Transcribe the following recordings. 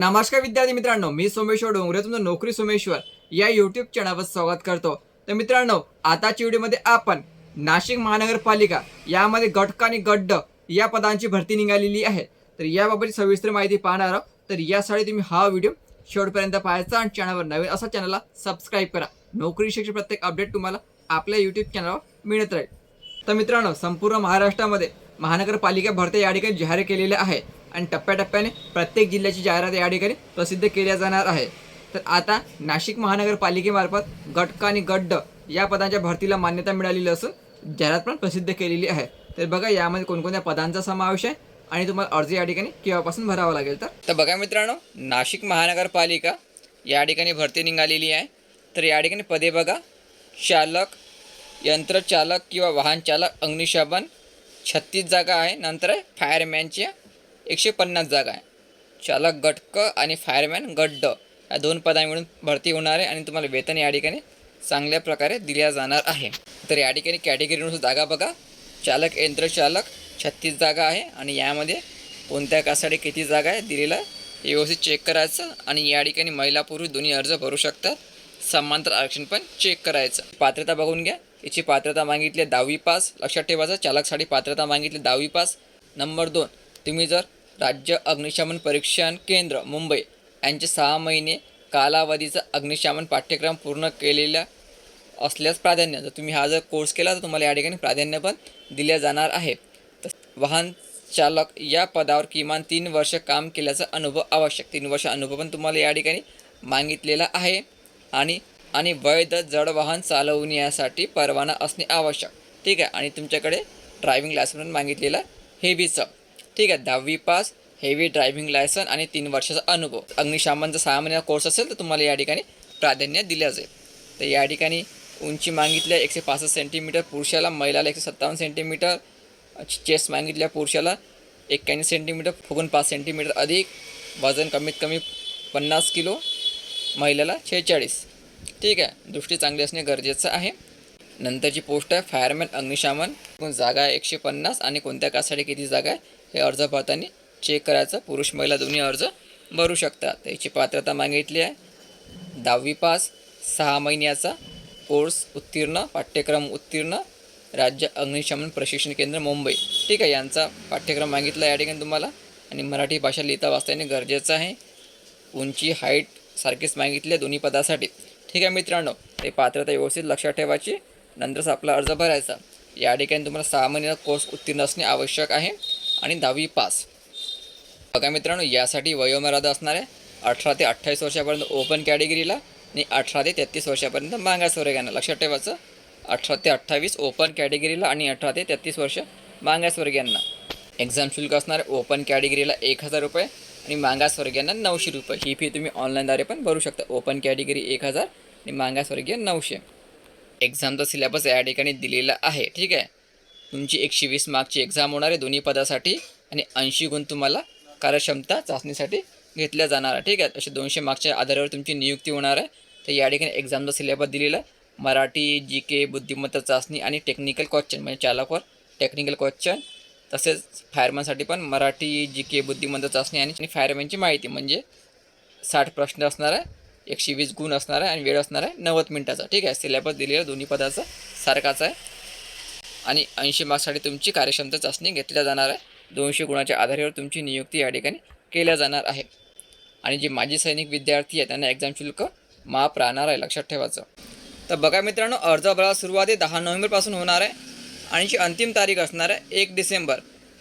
नमस्कार विद्यार्थी मित्रांनो मी सोमेश्वर डोंगरे तुमचं नोकरी सोमेश्वर या युट्यूब चॅनलवर स्वागत करतो. तर मित्रांनो आताच्या व्हिडिओमध्ये आपण नाशिक महानगरपालिका यामध्ये गटक आणि गड्ड या पदांची भरती निघालेली आहे. तर याबाबत सविस्तर माहिती पाहणार आहोत. तर यासाठी तुम्ही हा व्हिडिओ शेवटपर्यंत पाहायचा आणि चॅनलवर नवीन असा चॅनलला सबस्क्राईब करा. नोकरी शिक्षण प्रत्येक अपडेट तुम्हाला आपल्या यूट्यूब चॅनलवर मिळत राहील. तर मित्रांनो संपूर्ण महाराष्ट्रामध्ये महानगरपालिका भरत्या या ठिकाणी जाहीर केलेल्या आहे. आणि टप्प्याटप्प्याने प्रत्येक जिल्ह्याची जाहिरात या ठिकाणी प्रसिद्ध केल्या जाणार आहे. तर आता नाशिक महानगरपालिकेमार्फत गटक आणि गड्ड या पदांच्या भरतीला मान्यता मिळालेली असून जाहिरात पण प्रसिद्ध केलेली आहे. तर बघा यामध्ये कोणकोणत्या पदांचा समावेश आहे आणि तुम्हाला अर्ज या ठिकाणी केव्हापासून भरावा लागेल तर? तर बघा मित्रांनो नाशिक महानगरपालिका या ठिकाणी भरती निघालेली आहे. तर या ठिकाणी पदे बघा. चालक यंत्रचालक किंवा वाहन चालक अग्निशमन छत्तीस जागा आहे. नंतर आहे फायरमॅनच्या एकशे पन्नास जागा आहे. चालक गटक आणि फायरमॅन गड्ड. या दोन पदा मिळून भरती होणार आहे आणि तुम्हाला वेतन या ठिकाणी चांगल्या प्रकारे दिल्या जाणार आहे. तर या ठिकाणी कॅटेगरीनुसार जागा बघा. चालक यंत्रचालक छत्तीस जागा आहे आणि यामध्ये कोणत्या कासाठी किती जागा आहे दिलेला हे व्यवस्थित चेक करायचं आणि या ठिकाणी महिला पुरुष दोन्ही अर्ज भरू शकतात. समांतर आरक्षण पण चेक करायचं. पात्रता बघून घ्या. याची पात्रता मागितली दहावी पास. लक्षात ठेवायचं. चालकसाठी पात्रता मागितली दहावी पास. नंबर दोन तुम्ही जर राज्य अग्निशमन परीक्षण केंद्र मुंबई. यांचे सहा महिने कालावधीचा अग्निशमन पाठ्यक्रम पूर्ण केलेला असल्यास प्राधान्य जर तुम्ही हा जर कोर्स केला तर तुम्हाला या ठिकाणी प्राधान्य पण दिले जाणार आहे. तस- वाहन चालक या पदावर किमान तीन वर्ष काम केल्याचा अनुभव आवश्यक. तीन वर्ष अनुभव पण तुम्हाला या ठिकाणी मागितलेला आहे. आणि आणि वैध जड वाहन चालवण्यासाठी परवाना असणे आवश्यक. ठीक आहे? आणि तुमच्याकडे ड्रायव्हिंग लायसन मागितलेला हेवीचं ठीक आहे दहावी पास हेवी ड्रायव्हिंग लायसन आणि तीन वर्षाचा अनुभव. अग्निशामनचा सहा महिन्याचा कोर्स असेल तर तुम्हाला या ठिकाणी प्राधान्य दिलं जाईल. तर या ठिकाणी उंची मागितल्या एकशे पासष्ट सेंटीमीटर पुरुषाला महिलाला एकशे सत्तावन्न सेंटीमीटर चेस्ट मागितल्या पुरुषाला एक्क्याऐंशी सेंटीमीटर फुगून पाच सेंटीमीटर अधिक वजन कमीत कमी पन्नास किलो महिलेला छेचाळीस. ठीक आहे दृष्टी चांगली असणे गरजेचं आहे. नंतरची पोस्ट आहे फायरमॅन अग्निशामन. जागा आहे एकशे पन्नास आणि कोणत्या कासाठी किती जागा आहे? हे अर्ज भरताना चेक करायचं. पुरुष महिला दोन्ही अर्ज भरू शकतात. त्याची पात्रता मागितली आहे. दहावी पास सहा महिन्याचा कोर्स उत्तीर्ण पाठ्यक्रम उत्तीर्ण राज्य अग्निशमन प्रशिक्षण केंद्र मुंबई. ठीक आहे यांचा पाठ्यक्रम मागितला या ठिकाणी तुम्हाला. आणि मराठी भाषा लिहिता वाचता येणे गरजेचं आहे. उंची हाईट सारखीच मागितली आहे दोन्ही पदासाठी. ठीक आहे मित्रांनो ते पात्रता व्यवस्थित लक्षात ठेवायची. नंतरच आपला अर्ज भरायचा. या ठिकाणी तुम्हाला सहा महिन्याचा कोर्स उत्तीर्ण असणे आवश्यक आहे. आणि दहावी पास. बघा मित्रांनो यासाठी वयोमर्यादा असणार आहे. अठरा ते अठ्ठावीस वर्षापर्यंत ओपन कॅटेगरीला आणि अठरा ते तेहतीस वर्षापर्यंत मागासवर्गीयांना लक्षात ठेवायचं अठरा ते अठ्ठावीस ओपन कॅटेगरीला आणि अठरा ते तेहतीस वर्ष मागासवर्गीयांना एक्झाम शुल्क असणार आहे ओपन कॅटेगरीला एक हजार रुपये आणि मागासवर्गीयांना नऊशे रुपये. ही फी तुम्ही ऑनलाईनद्वारे पण भरू शकता. ओपन कॅटेगरी एक हजार आणि मागासवर्गीय नऊशे. एक्झामचा सिलेबस या ठिकाणी दिलेला आहे. ठीक आहे? तुमची एकशे वीस मार्कची एक्झाम होणार आहे दोन्ही पदासाठी आणि ऐंशी गुण तुम्हाला कार्यक्षमता चाचणीसाठी घेतल्या जाणार आहे. ठीक आहे? असे दोनशे मार्कच्या आधारावर तुमची नियुक्ती होणार आहे. तर या ठिकाणी एक्झामचा सिलेबस दिलेला आहे. मराठी जी के बुद्धिमत्ता चाचणी आणि टेक्निकल क्वेश्चन म्हणजे चालकवर टेक्निकल क्वेश्चन तसेच फायरमॅनसाठी पण मराठी जी के बुद्धिमत्ता चाचणी आणि फायरमॅनची माहिती म्हणजे साठ प्रश्न असणार आहे एकशे वीस गुण असणार आहे आणि वेळ असणार आहे नव्वद मिनटाचा. ठीक आहे? सिलेबस दिलेला दोन्ही पदाचा सारखाच आहे. आणि ऐंशी मार्क्ससाठी तुमची कार्यक्षमता चाचणी घेतल्या जाणार आहे. दोनशे गुणाच्या आधारेवर तुमची नियुक्ती या ठिकाणी केल्या जाणार आहे. आणि जे माजी सैनिक विद्यार्थी आहेत त्यांना एक्झाम शुल्क माफ राहणार आहे लक्षात ठेवायचं. तर बघा मित्रांनो अर्ज भरायला सुरुवात आहे दहा नोव्हेंबरपासून होणार आहे आणि जी अंतिम तारीख असणार आहे एक डिसेंबर.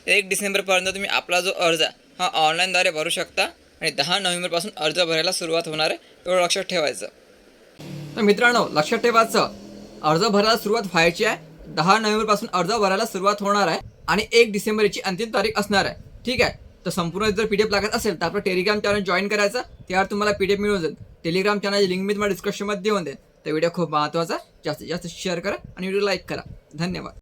एक डिसेंबरपर्यंत तुम्ही आपला जो अर्ज आहे हा ऑनलाईनद्वारे भरू शकता आणि दहा नोव्हेंबरपासून अर्ज भरायला सुरुवात होणार आहे तेवढं लक्षात ठेवायचं. तर मित्रांनो लक्षात ठेवायचं अर्ज भरायला सुरुवात व्हायची आहे दहा नोव्हेंबरपासून अर्ज भरायला सुरुवात होणार आहे आणि एक डिसेंबरची अंतिम तारीख असणार आहे. ठीक आहे? तर संपूर्ण जर पी डी एफ लागत असेल तर आपलं टेलिग्राम चॅनल जॉईन करायचं. त्यावर तुम्हाला पी डी एफ मिळून जाईल. टेलिग्राम चॅनलची लिंक मी तुम्हाला डिस्क्रिप्शनमध्ये देऊन देईन. तर व्हिडिओ खूप महत्त्वाचा आहे. जास्तीत जास्त शेअर करा आणि व्हिडिओ लाईक करा. धन्यवाद.